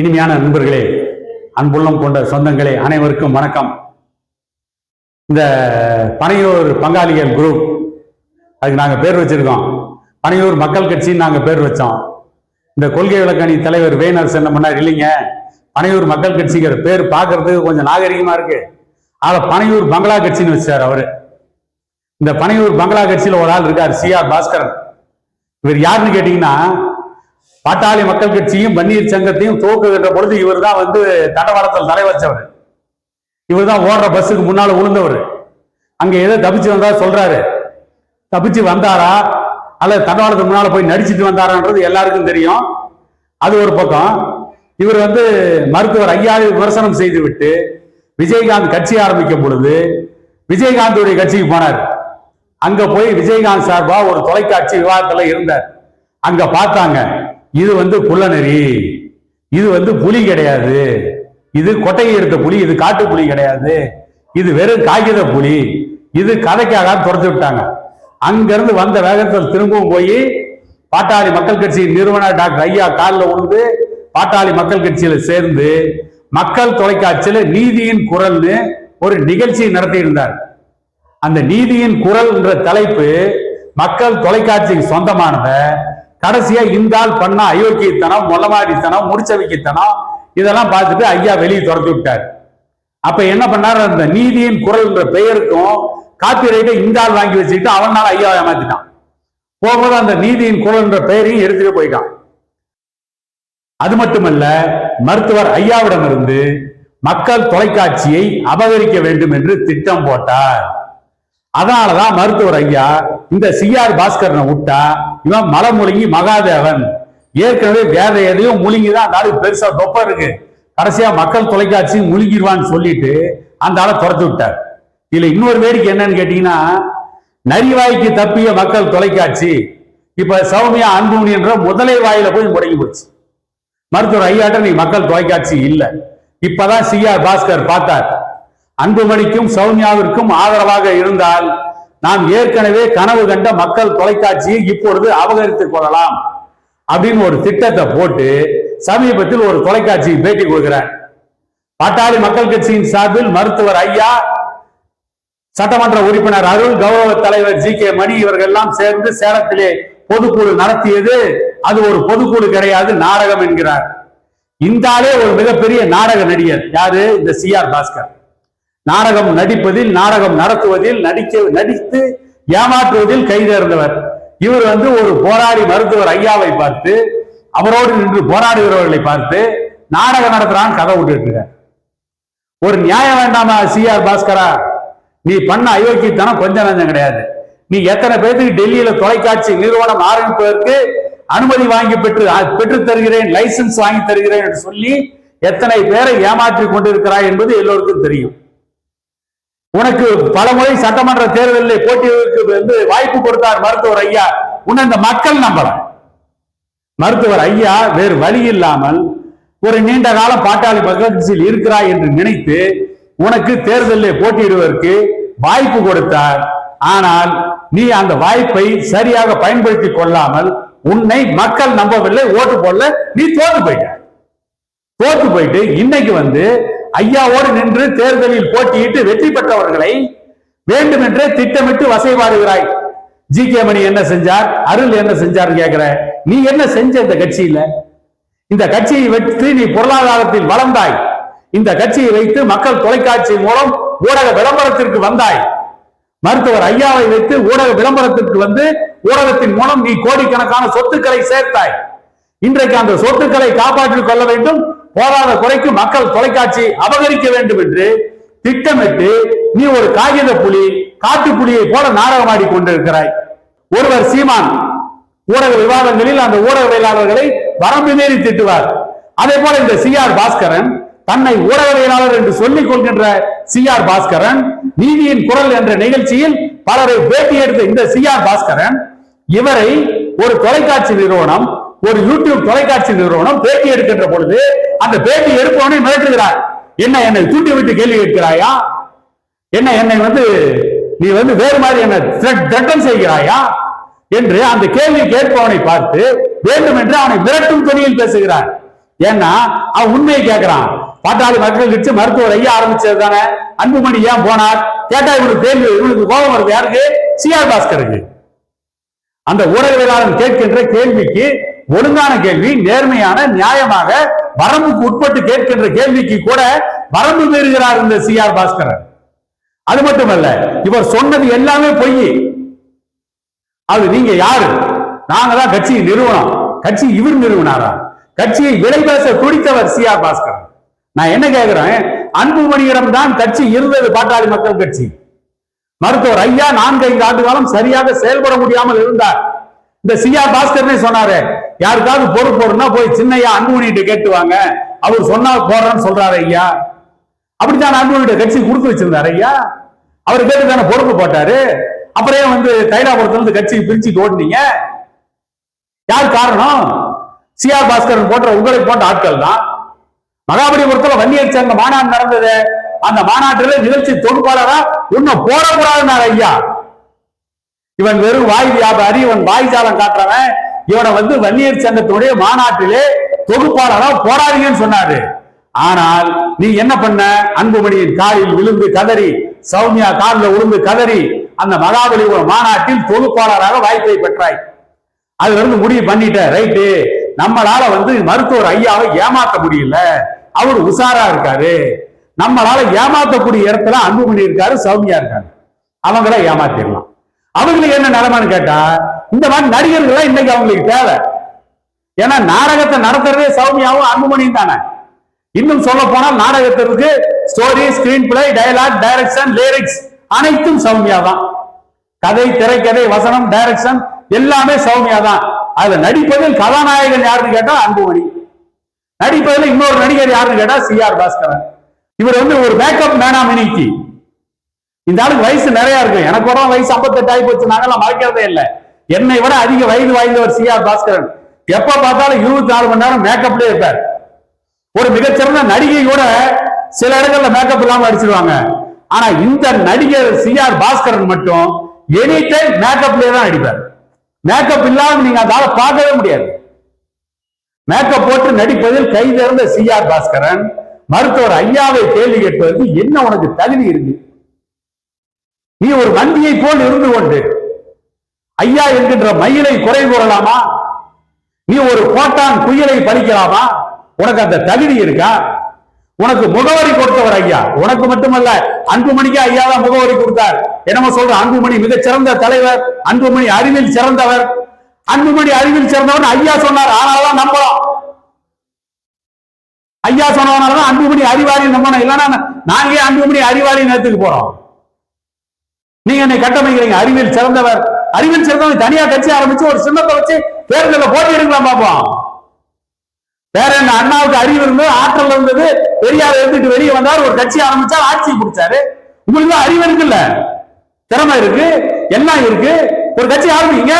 இனிமையான நண்பர்களே அன்புள்ளம் கொண்ட சொந்தங்களே அனைவருக்கும் வணக்கம். இந்த பனையூர் பங்காளிகள் குரூப் அதுக்கு நாங்கள் பேர் வச்சிருக்கோம். பனையூர் மக்கள் கட்சின்னு நாங்கள் பேர் வச்சோம். இந்த கொள்கை விளக்கணி தலைவர் வேணர் என்ன பண்ணார் இல்லைங்க? பனையூர் மக்கள் கட்சிங்கிற பேர் பார்க்கறதுக்கு கொஞ்சம் நாகரிகமா இருக்கு. ஆனால் பனையூர் பங்களா கட்சின்னு வச்சார் அவரு. இந்த பனையூர் பங்களா கட்சியில் ஒரு ஆள் இருக்கார் சி ஆர் பாஸ்கரன். இவர் யாருன்னு கேட்டீங்கன்னா பாட்டாளி மக்கள் கட்சியும் பன்னீர் சங்கத்தையும் தோக்குகின்ற பொழுது இவர் தான் வந்து தண்டவாளத்தில் தலை வச்சவர். இவர் தான் ஓடுற பஸ்ஸுக்கு முன்னால் விழுந்தவர் அங்க ஏதோ தப்பிச்சு வந்தா சொல்றாரு. தப்பிச்சு வந்தாரா? அல்லது தண்டவாளத்துக்கு முன்னால போய் நடிச்சிட்டு வந்தாரான்றது எல்லாருக்கும் தெரியும். அது ஒரு பக்கம். இவர் வந்து மருத்துவர் ஐயாவை விமர்சனம் செய்து விட்டு விஜயகாந்த் கட்சி ஆரம்பிக்கும் பொழுது விஜயகாந்தோடைய கட்சிக்கு போனார். அங்க போய் விஜயகாந்த் சார்பா ஒரு தொலைக்காட்சி விவாதத்துல இருந்தார். அங்க பார்த்தாங்க. இது வந்து குள்ளநெறி இது வந்து புலி கிடையாது. இது கொட்டையை எடுத்த புலி இது காட்டு புலி கிடையாது. இது வெறும் காகித புலி. இது கதைக்காக துரத்து விட்டாங்க. அங்கிருந்து வந்த வேகத்தில் திரும்பவும் போய் பாட்டாளி மக்கள் கட்சியின் நிறுவனர் டாக்டர் ஐயா காலில் விழுந்து பாட்டாளி மக்கள் கட்சியில சேர்ந்து மக்கள் தொலைக்காட்சியில நீதியின் குரல்னு ஒரு நிகழ்ச்சி நடத்தி இருந்தார் அந்த நீதியின் குரல் என்ற தலைப்பு மக்கள் தொலைக்காட்சிக்கு சொந்தமானதை கடைசியா இந்தால் பண்ண அயோக்கியத்தனம் மொல்லமாடித்தனம் முடிச்சவிக்கித்தனம் இதெல்லாம் பார்த்துட்டு ஐயா வெளியே துரத்தி விட்டார். அப்ப என்ன பண்ணாரு? அந்த நீதியின் குரல்ன்ற பெயருக்கும் காப்பிரைட்டை இந்தால் வாங்கி வச்சுக்கிட்டு அவனால ஐயா ஏமாத்திட்டான். போகும்போது அந்த நீதியின் குரல்ன்ற பெயரையும் எடுத்துட்டு போயிட்டான். அது மட்டுமல்ல மருத்துவர் ஐயாவிடமிருந்து மக்கள் தொலைக்காட்சியை அபகரிக்க வேண்டும் என்று திட்டம் போட்டார். அதனாலதான் மருத்துவர் ஐயா இந்த சிஆர் பாஸ்கரனை விட்டா இவன் மலை முழுங்கி மகாதேவன். ஏற்கனவே வேற எதையும் முழுங்கிதான் அந்த ஆளுக்கு பெருசா தொப்ப இருக்கு. கடைசியா மக்கள் தொலைக்காட்சி முழுங்கிடுவான்னு சொல்லிட்டு அந்த ஆளை துரத்து விட்டார். இதுல இன்னொரு வேடிக்கை என்னன்னு கேட்டீங்கன்னா நரிவாய்க்கு தப்பிய மக்கள் தொலைக்காட்சி. இப்ப சௌமியா அன்புமணி என்ற முதலை வாயில போய் முடங்கி போச்சு. மருத்துவர் ஐயாட்ட நீ மக்கள் தொலைக்காட்சி இல்லை. இப்பதான் சி ஆர் பாஸ்கர் பார்த்தார். அன்புமணிக்கும் சௌமியாவிற்கும் ஆதரவாக இருந்தால் நாம் ஏற்கனவே கனவு கண்ட மக்கள் தொலைக்காட்சியை இப்பொழுது அபகரித்துக் கொள்ளலாம் அப்படின்னு ஒரு திட்டத்தை போட்டு சமீபத்தில் ஒரு தொலைக்காட்சி பேட்டி கொடுக்கிறார். பாட்டாளி மக்கள் கட்சியின் சார்பில் மருத்துவர் ஐயா சட்டமன்ற உறுப்பினர் அருள் கௌரவ தலைவர் ஜி கே மணி இவர்கள் எல்லாம் சேர்ந்து சேலத்திலே பொதுக்குழு நடத்தியது. அது ஒரு பொதுக்குழு கிடையாது நாடகம் என்கிறார். இந்தாலே ஒரு மிகப்பெரிய நாடக நடிகர். யாரு? இந்த சி ஆர் பாஸ்கர். நாடகம் நடிப்பதில் நாடகம் நடத்துவதில் நடிக்க நடித்து ஏமாற்றுவதில் கைதேர்ந்தவர் இவர் வந்து ஒரு போராடி மருத்துவர் ஐயாவை பார்த்து அவரோடு நின்று போராடுகிறவர்களை பார்த்து நாடகம் நடத்துறான்னு கதை விட்டுட்டு இருக்க ஒரு நியாயம் வேண்டாமா சி ஆர் பாஸ்கரா? நீ பண்ண அயோக்கியத்தனம் கொஞ்சம் நஞ்சம் கிடையாது. நீ எத்தனை பேருக்கு டெல்லியில தொலைக்காட்சி நிறுவனம் ஆரம்பிப்பதற்கு அனுமதி வாங்கி பெற்று பெற்று தருகிறேன் லைசன்ஸ் வாங்கி தருகிறேன் என்று சொல்லி எத்தனை பேரை ஏமாற்றி கொண்டிருக்கிறாய் என்பது எல்லோருக்கும் தெரியும். உனக்கு பலமுறை சட்டமன்ற தேர்தலில் போட்டியிற்கு வந்து வாய்ப்பு கொடுத்தார் மருத்துவர் ஐயா. உன்னை இந்த மக்கள் நம்பலாம் மருத்துவர் ஐயா வேறு வழி இல்லாமல் ஒரு நீண்ட காலம் பாட்டாளி கட்சியில் இருக்கிறாய் என்று நினைத்து உனக்கு தேர்தலில் போட்டியிடுவதற்கு வாய்ப்பு கொடுத்தார். ஆனால் நீ அந்த வாய்ப்பை சரியாக பயன்படுத்தி கொள்ளாமல் உன்னை மக்கள் நம்பவில்லை ஓட்டு போடல நீ தோத்து போயிட்ட. தோத்து போயிட்டு இன்னைக்கு வந்து ஐயாவோடு நின்று தேர்தலில் போட்டியிட்டு வெற்றி பெற்றவர்களை வேண்டுமென்றே திட்டமிட்டு வசைபாடுகிறாய். ஜி கே மணி என்ன செஞ்சார்? அருள் என்ன செஞ்சார் கேட்கிற நீ என்ன செஞ்ச இந்த கட்சியில? இந்த கட்சியை வைத்து நீ பொருளாதாரத்தில் வளர்ந்தாய். இந்த கட்சியை வைத்து மக்கள் தொலைக்காட்சி மூலம் ஊடக விளம்பரத்திற்கு வந்தாய். மருத்துவர் ஐயாவை வைத்து ஊடக விளம்பரத்திற்கு வந்து ஊடகத்தின் மூலம் நீ கோடிக்கணக்கான சொத்துக்களை சேர்த்தாய். இன்றைக்கு அந்த சொத்துக்களை காப்பாற்றிக் கொள்ள வேண்டும். போராத குறைக்கு மக்கள் தொலைக்காட்சி அபகரிக்க வேண்டும் என்று திட்டமிட்டு நீ ஒரு காகித புலி காட்டு புலியை போல நாடகமாடி கொண்டிருக்கிறாய். ஒருவர் சீமான் ஊடக விவாதங்களில் அந்த ஊடகவியலாளர்களை வரம்பு மீறி திட்டுவார். அதே போல இந்த சி ஆர் பாஸ்கரன் தன்னை ஊடகவியலாளர் என்று சொல்லிக் கொள்கின்ற சி ஆர் பாஸ்கரன் நீதியின் குரல் என்ற நிகழ்ச்சியில் பலரை பேட்டி எடுத்த இந்த சி ஆர் பாஸ்கரன் இவரை ஒரு தொலைக்காட்சி நிறுவனம் ஒரு யூடியூப் தொலைக்காட்சி நிறுவனம் பேட்டி எடுக்கின்ற பொழுது அந்த பேட்டி எடுப்பவனை மிரட்டுகிறார். என்ன என்னை தூண்டி விட்டு கேள்வி கேட்கிறாயா? என்ன என்னை வந்து நீ வந்து வேறு மாதிரி என்ன திட்டம் செய்கிறாயா? என்று அந்த கேள்வி கேட்பவனை பார்த்து வேண்டும் என்று அவனை மிரட்டும் துணியில் பேசுகிறார். ஏன்னா அவன் உண்மையை கேட்கிறான். பாட்டாளி மக்கள் கட்சி மருத்துவர் ஐயா ஆரம்பிச்சது தானே? அன்புமணி ஏன் போனார்? கேட்டா இவனுக்கு கேள்வி இவனுக்கு கோபம் வருது. யாருக்கு? சி ஆர் பாஸ்கருக்கு. அந்த ஊடகவியலாளன் கேட்கின்ற கேள்விக்கு ஒழுங்கான கேள்வி நேர்மையான நியாயமாக வரம்புக்கு உட்பட்டு கேட்கின்ற கேள்விக்கு கூட வரம்பு மீறுகிறார் இந்த சி ஆர் பாஸ்கரன். அது மட்டுமல்ல இவர் சொன்னது எல்லாமே பொய். அது நீங்க யாரு? நாங்க தான் கட்சியை நிறுவனம். கட்சி இவர் நிறுவனாரா? கட்சியை விலை பேச துடித்தவர் சி ஆர் பாஸ்கரன். நான் என்ன கேட்கிறேன் அன்புமணியிடம் தான் கட்சி இருந்தது பாட்டாளி மக்கள் கட்சி. மருத்துவர் ஐயா நான்கு ஐந்து ஆண்டு காலம் சரியாக செயல்பட முடியாமல் இருந்தார். இந்த சி ஆர் பாஸ்கர்னே சொன்னாரு யாருக்காவது பொறுப்பு போடுனா போய் சின்னையா அன்புமணிட்டு கேட்டுவாங்க அவர் சொன்னா போடுறேன்னு சொல்றாரு ஐயா. அப்படித்தான் அன்புமணிகிட்ட கட்சி கொடுத்து வச்சிருந்தாரு ஐயா. அவர் கேட்டு தானே பொறுப்பு போட்டாரு. அப்புறம் வந்து தைலாபுரத்துல இருந்து கட்சியை பிரிச்சு ஓட்டுனீங்க? யார் காரணம்? சி ஆர் பாஸ்கரன் போன்ற உங்களை போன்ற ஆட்கள் தான். மகாபலிபுரத்துல வன்னியர் சேர்ந்த மாநாடு நடந்தது. அந்த மாநாட்டில நிகழ்ச்சி தொகுப்பாளரா உன்னை போடக்கூடாதுன்னாரு ஐயா. இவன் வெறும் வாய் வியாபாரி இவன் வாய் ஜாலம் காட்டுறவன். இவனை வந்து வன்னியர் சங்கத்தினுடைய மாநாட்டிலே தொகுப்பாளரா போராடுங்கன்னு சொன்னாரு. ஆனால் நீ என்ன பண்ண? அன்புமணியின் காலில் விழுந்து கதறி சௌமியா காலில் விழுந்து கதறி அந்த மகாபலிபுரம் மாநாட்டில் தொகுப்பாளராக வாய்ப்பை பெற்றாய். அதுல இருந்து முடிவு பண்ணிட்ட ரைட்டு நம்மளால வந்து மருத்துவர் ஐயாவை ஏமாத்த முடியல. அவர் உஷாரா இருக்காரு. நம்மளால ஏமாத்தக்கூடிய இடத்துல அன்புமணி இருக்காரு சௌமியா இருக்காரு. அவங்கள ஏமாத்திடலாம். அவங்களுக்கு என்ன நிலைமான்னு கேட்டா இந்த மாதிரி நடிகர்கள்லாம் இன்னைக்கு அவங்களுக்கு தேவை. ஏன்னா நாடகத்தை நடத்துறதே சௌமியாவும் அன்புமணியும் தானே. இன்னும் சொல்ல போனால் நாடகத்திற்கு story screen play dialogue direction lyrics அனைத்தும் சௌமியா தான் கதை திரைக்கதை வசனம் டைரக்ஷன் எல்லாமே சௌமியா தான் அதுல நடிப்பதில் கதாநாயகன் யாருன்னு கேட்டா அன்புமணி. நடிப்பதில் இன்னொரு நடிகர் யாருன்னு கேட்டா சி ஆர் பாஸ்கரன். இவர் வந்து ஒரு மேக்கப் மேனா மினிக்கு. இந்த ஆளுக்கு வயசு நிறைய இருக்கும் எனக்கு கூட வயசு 58 ஆகி போச்சு. நாங்கெல்லாம் மறைக்கிறதே இல்லை. என்னை விட அதிக வயது வாய்ந்தவர் சி ஆர் பாஸ்கரன். எப்ப பார்த்தாலும் இருபத்தி நாலு மணி நேரம் மேக்கப்லயே இருப்பார். ஒரு மிகச்சிறந்த நடிகை கூட சில இடங்கள்ல மேக்கப் இல்லாம அடிச்சிருவாங்க. ஆனா இந்த நடிகர் சி ஆர் பாஸ்கரன் மட்டும் எனி டைம் மேக்கப்லயே தான் அடிப்பார் மேக்கப் இல்லாம நீங்க அந்த ஆளை பார்க்கவே முடியாது. மேக்கப் போட்டு நடிப்பதில் கைதேர்ந்த சி ஆர் பாஸ்கரன் மருத்துவர் ஐயாவை கேள்வி கேட்பதற்கு என்ன உனக்கு தகுதி இருக்கு? நீ ஒரு வண்டியை போல் இருந்து கொண்டு ஐயா என்கின்ற மயிலை குறை கூறலாமா? நீ ஒரு கோட்டான் குயிலை பறிக்கலாமா? உனக்கு அந்த தகுதி இருக்கா? உனக்கு முகவரி கொடுத்தவர் ஐயா. உனக்கு மட்டுமல்ல அன்புமணிக்கு ஐயா தான் முகவரி கொடுத்தார். என்னமோ சொல்ற அன்புமணி மிகச்சிறந்த தலைவர் அன்புமணி அறிவில் சிறந்தவர். அன்புமணி அறிவில் சிறந்தவர் ஐயா சொன்னார் ஆனால்தான் நம்பலாம் ஐயா சொன்னவனாலதான் அன்புமணி அறிவாளி நம்பணும். இல்லைன்னா நாங்களே அன்புமணி அறிவாளி நேரத்துக்கு போறோம்? நீங்க என்னை கட்டமைக்கிறீங்க அறிவியல் சிறந்தவர். அறிவியல் சிறந்தவர் தனியா கட்சி ஆரம்பிச்சு ஒரு சின்னத்தை வச்சு தேர்தலில் போட்டி எடுக்கலாம் பார்ப்போம் வேற என்ன அண்ணாவுக்கு அறிவு இருந்தது ஆற்றல் இருந்தது பெரியார் இருந்துட்டு வெளியே வந்தார் ஒரு கட்சி ஆரம்பிச்சா ஆட்சி பிடிச்சாரு. உங்களுக்கு அறிவு இருக்குல்ல? திறமை இருக்கு எல்லாம் இருக்கு. ஒரு கட்சி ஆரம்பிங்க.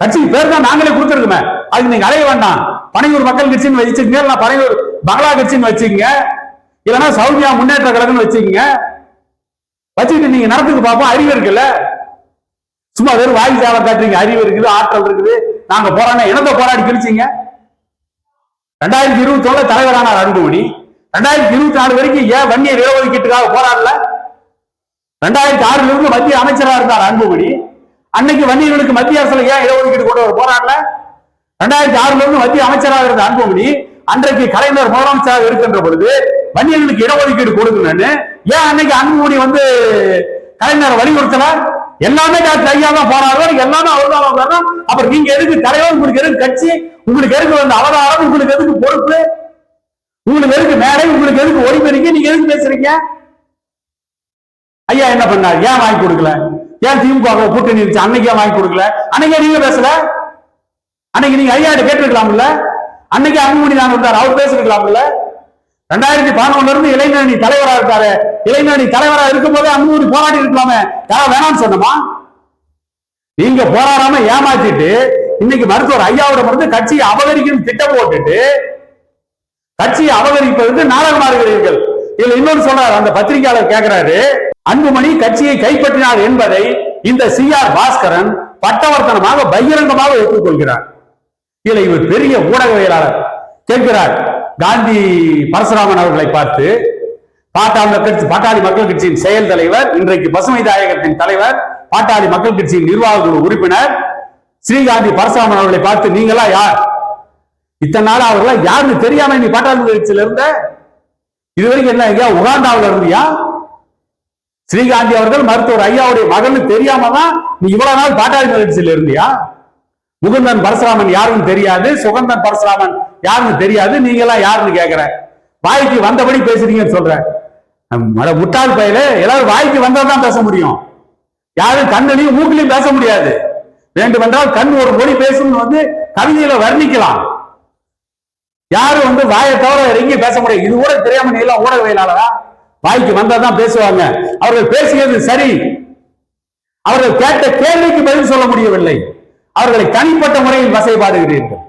கட்சிக்கு பேர் தான் நாங்களே கொடுத்துருக்குமே. அதுக்கு நீங்க அலைய வேண்டாம். பனையூர் மக்கள் கட்சின்னு வச்சுக்கோங்க இல்ல பனையூர் பங்களா கட்சின்னு வச்சுக்கோங்க. இல்லைன்னா சௌமியா முன்னேற்ற கழகம்னு வச்சுக்கோங்க. வச்சுக்கிட்டு நீங்க நடத்துக்கு பார்ப்போம் அறிவு இருக்குல்ல? சும்மா வெறும் வாய் சேவை காட்டுறீங்க. அறிவு இருக்குது ஆற்றல் இருக்குது. நாங்க போராட இனத்தை போராடி பிரிச்சீங்க ரெண்டாயிரத்தி இருபத்தி ஒண்ணுல தலைவரானார் அன்புமணி. ரெண்டாயிரத்தி இருபத்தி நாலு வரைக்கும் ஏன் வன்னியர் இடஒதுக்கீட்டுக்காக போராடல? ரெண்டாயிரத்தி ஆறுல இருந்து மத்திய அமைச்சரா இருந்தார் அன்புமணி. அன்னைக்கு வன்னியர்களுக்கு மத்திய அரசுல ஏன் இடஒதுக்கீடு கொண்டு வர போராடல? ரெண்டாயிரத்தி ஆறுல இருந்து மத்திய அமைச்சராக இருந்த அன்புமணி அன்றைக்கு கலைஞர் முதலமைச்சராக இருக்கின்ற பொழுது வன்னியர்களுக்கு இடஒதுக்கீடு கொடுக்கணும்னு ஏன் அன்னைக்கு அன்புமணி வந்து கலைஞர் வலியுறுத்தல? எல்லாமே டாக்டர் ஐயா தான் போராடுவார் எல்லாமே அவர் தான் வரணும் அப்புறம் நீங்க எதுக்கு தலைவர் உங்களுக்கு எதுக்கு கட்சி? உங்களுக்கு எதுக்கு வந்து அவதாரம்? உங்களுக்கு எதுக்கு பொறுப்பு? உங்களுக்கு எதுக்கு மேடை? உங்களுக்கு எதுக்கு ஒளிபெருக்கி? நீங்க எதுக்கு பேசுறீங்க? ஐயா என்ன பண்ணார்? ஏன் வாங்கி கொடுக்கல? ஏன் திமுக கூட்டணி இருந்துச்சு? அன்னைக்கே வாங்கி கொடுக்கல? அன்னைக்கே நீங்க பேசல? அன்னைக்கு நீங்க ஐயா கேட்டிருக்கலாம்ல? அன்னைக்கு அன்புமணி நான் இருந்தார் அவர் பேசிருக்கலாம்ல? ரெண்டாயிரத்தி பதினொன்னுல இருந்து இளைஞரணி தலைவரா இருக்காரு. இளைஞரணி தலைவரா இருக்கும் போதே அன்புமணி போராடி இருக்கலாமே. யாரா வேணாம்னு சொன்னமா? நீங்க போராடாம ஏமாத்திட்டு இன்னைக்கு மருத்துவர் ஐயாவோட மருந்து கட்சியை அபகரிக்கும் திட்டம் போட்டுட்டு கட்சியை அபகரிப்பதற்கு நாடகமாடுகிறீர்கள். இதுல இன்னொரு சொல்றாரு அந்த பத்திரிகையாளர் கேட்கிறாரு அன்புமணி கட்சியை கைப்பற்றினார் என்பதை இந்த சி ஆர் பாஸ்கரன் பட்டவர்த்தனமாக பகிரங்கமாக ஒப்புக்கொள்கிறார். இதுல இவர் பெரிய ஊடகவியலாளர் கேட்கிறார். காந்தி பரசுராமன் அவர்களை பார்த்து பாட்டாளி கட்சி பாட்டாளி மக்கள் கட்சியின் செயல் தலைவர் இன்றைக்கு பசுமை தாயகத்தின் தலைவர் பாட்டாளி மக்கள் கட்சியின் நிர்வாக குழு உறுப்பினர் ஸ்ரீகாந்தி பரசுராமன் அவர்களை பார்த்து நீங்களா யார்? இத்தனை நாள் அவர்களா யாருன்னு தெரியாம நீ பாட்டாளி கட்சியில இருந்த? இதுவரைக்கும் என்ன ஐயா உகாண்டாவில் இருந்தியா? ஸ்ரீகாந்தி அவர்கள் மருத்துவர் ஐயாவுடைய மகன் தெரியாம தான் நீ இவ்வளவு நாள் பாட்டாளி மக்கள் கட்சியில இருந்தியா? முகுந்தன் பரசுராமன் யாருன்னு தெரியாது சுகந்தன் பரசுராமன் யாருன்னு தெரியாது. நீங்க எல்லாம் யாருன்னு கேக்குற? வாய்க்கு வந்தபடி பேசுறீங்கன்னு சொல்றேன் மட முட்டாள் பயில எல்லாரும் வாய்க்கு வந்தாதான் பேச முடியும். யாரும் கண்ணிலையும் மூக்கிலையும் பேச முடியாது. வேண்டுமென்றால் கண் ஒரு மொழி பேசணும்னு வந்து கவிதையில வர்ணிக்கலாம். யாரும் வந்து வாயை தவிர எங்கேயும் பேச முடியாது. இது கூட தெரியாம நீ எல்லாம் ஊடகவியலாளரா? வாய்க்கு வந்தாதான் பேசுவாங்க. அவர்கள் பேசியது சரி. அவர்கள் கேட்ட கேள்விக்கு பதில் சொல்ல முடியவில்லை. அவர்களை தனிப்பட்ட முறையில் வசைபாடுகிறீர்கள்.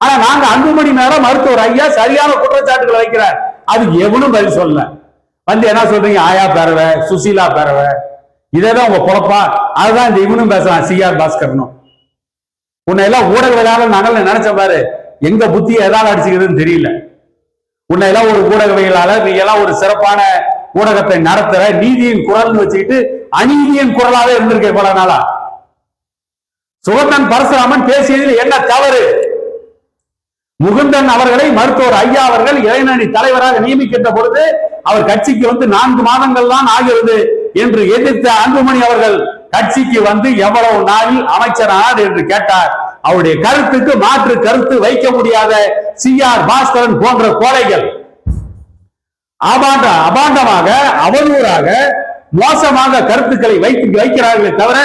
ஆனா நாங்க அன்புமணி நேரம் மருத்துவர் ஐயா சரியான குற்றச்சாட்டுகளை வைக்கிறார். அதுக்கு எவனும் பதில் சொல்லல. வந்து என்ன சொல்றீங்க? ஆயா பேரவை சுசீலா பேரவை. இதேதான் உங்க பொழப்பா. அதுதான் இந்த இவனும் பேசலாம் சிஆர் பாஸ்கரனும். உன்னை எல்லாம் ஊடகவியலாளர் நாங்கள் நினைச்ச பாரு. எங்க புத்தியை எதால் அடிச்சுக்கிறதுன்னு தெரியல. உன்னை எல்லாம் ஒரு ஊடகவியலாளர் நீ எல்லாம் ஒரு சிறப்பான ஊடகத்தை நடத்துற நீதியின் குரல்னு வச்சுக்கிட்டு அநீதியின் குரலாவே இருந்திருக்க பல நாளா. சுகந்தன் பரசுராமன் பேசியதில் என்ன தவறு? முகுந்தன் அவர்களை மருத்துவர் ஐயா அவர்கள் இளைஞரணி தலைவராக நியமிக்கின்ற பொழுது அவர் கட்சிக்கு வந்து நான்கு மாதங்கள் தான் ஆகிறது என்று எதிர்த்த அன்புமணி அவர்கள் கட்சிக்கு வந்து எவ்வளவு நாளில் அமைச்சரானார் என்று கேட்டார். அவருடைய கருத்துக்கு மாற்று கருத்து வைக்க முடியாத சி ஆர் பாஸ்கரன் போன்ற கோழைகள். அபாண்ட அபாண்டமாக அவதூறாக மோசமாக கருத்துக்களை வைத்து வைக்கிறார்களே தவிர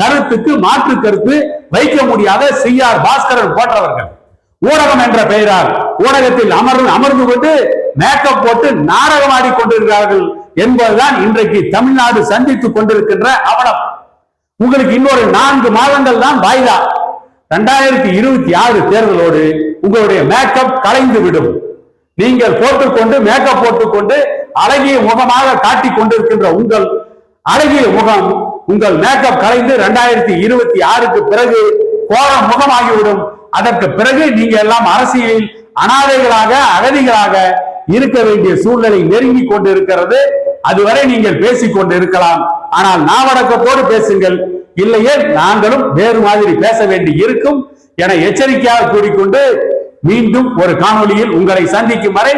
கருத்துக்கு மாற்று கருத்து வைக்க முடியாத சி ஆர் பாஸ்கரன் போன்றவர்கள். ஊடகம் என்ற பெயரால் ஊடகத்தில் அமர்ந்து அமர்ந்து கொண்டு மேக்கப் போட்டு நாடகம் ஆடிக்கொண்டிருக்கிறார்கள் என்பதுதான் இன்றைக்கு தமிழ்நாடு சந்தித்துக் கொண்டிருக்கின்ற அவலம். உங்களுக்கு இன்னொரு நான்கு மாதங்கள் தான் வாய்தா. ரெண்டாயிரத்தி இருபத்தி ஆறு தேர்தலோடு உங்களுடைய மேக்கப் கலைந்து விடும். நீங்கள் போட்டுக்கொண்டு மேக்கப் போட்டுக்கொண்டு அழகிய முகமாக காட்டிக் கொண்டிருக்கின்ற உங்கள் அழகிய முகம் உங்கள் மேக்கப் கலைந்து ரெண்டாயிரத்தி இருபத்தி ஆறுக்கு பிறகு கோர முகமாகிவிடும் அதற்கு பிறகு நீங்க எல்லாம் அரசியலில் அனாதைகளாக அகதிகளாக இருக்க வேண்டிய சூழ்நிலை நெருங்கி கொண்டிருக்கிறது. அதுவரை நீங்கள் பேசிக் கொண்டு இருக்கலாம் ஆனால் நாவடக்கத்தோடு பேசுங்கள். இல்லையே நாங்களும் வேறு மாதிரி பேச வேண்டி இருக்கும் என எச்சரிக்கையாக கூறிக்கொண்டு மீண்டும் ஒரு காணொலியில் உங்களை சந்திக்கும் வரை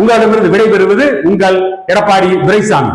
உங்களிடமிருந்து விடைபெறுவது உங்கள் எடப்பாடி துரைசாமி.